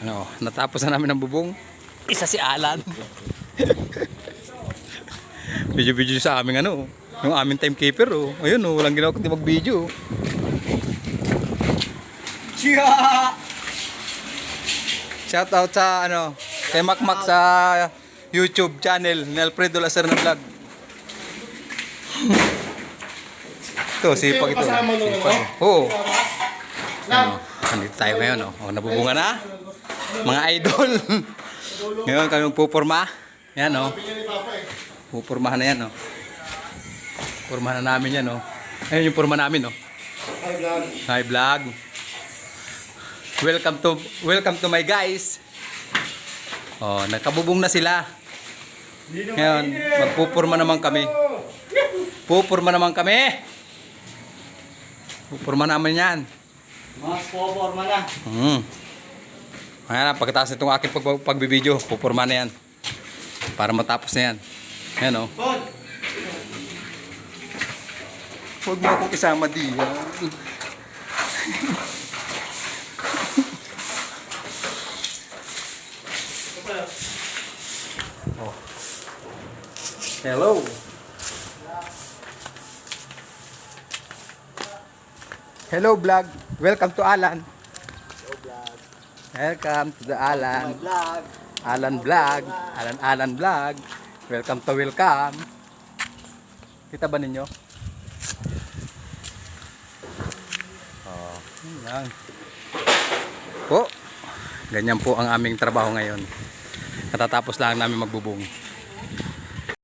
Ano, natapos na namin ang bubong. Isa si Alan. Video-video sa aming ano, yung aming timekeeper oh. Ayun oh, walang ginawa kundi mag-video. Siya! Shout out sa ano, kay Makmak sa YouTube channel, Nelfredo Lacerna Vlog. Ito, sipag ito. Sipag. ano? Oo. Lang! Ano, nandito tayo ngayon, oh. oh nabubunga na. Mga idol. ngayon kami magpupurma. Yan, oh. Papa eh. Pupurmahan na yan, oh. Purmahan na namin yan, oh. Ayun yung purma namin, oh. Ay, vlog. Hi vlog. Welcome to welcome to my guys. Oh, nakabubong na sila. Ngayon, magpupurma naman kami. Pupurma naman kami. Pupurma naman 'yan. Mas poporma na. Hmm. Ayan na, pagkatapos itong aking pag pagbibideo, pupurma na yan. Para matapos na yan. Ayan oh. Bod! Huwag mo akong isama diyan. Oh. Hello. Hello vlog. Welcome to Alan. Welcome to the Alan. Vlog! Alan vlog. Alan Alan vlog. Welcome to welcome. Kita ba ninyo? Oh, yun lang. Po. Ganyan po ang aming trabaho ngayon. Katatapos lang namin magbubong.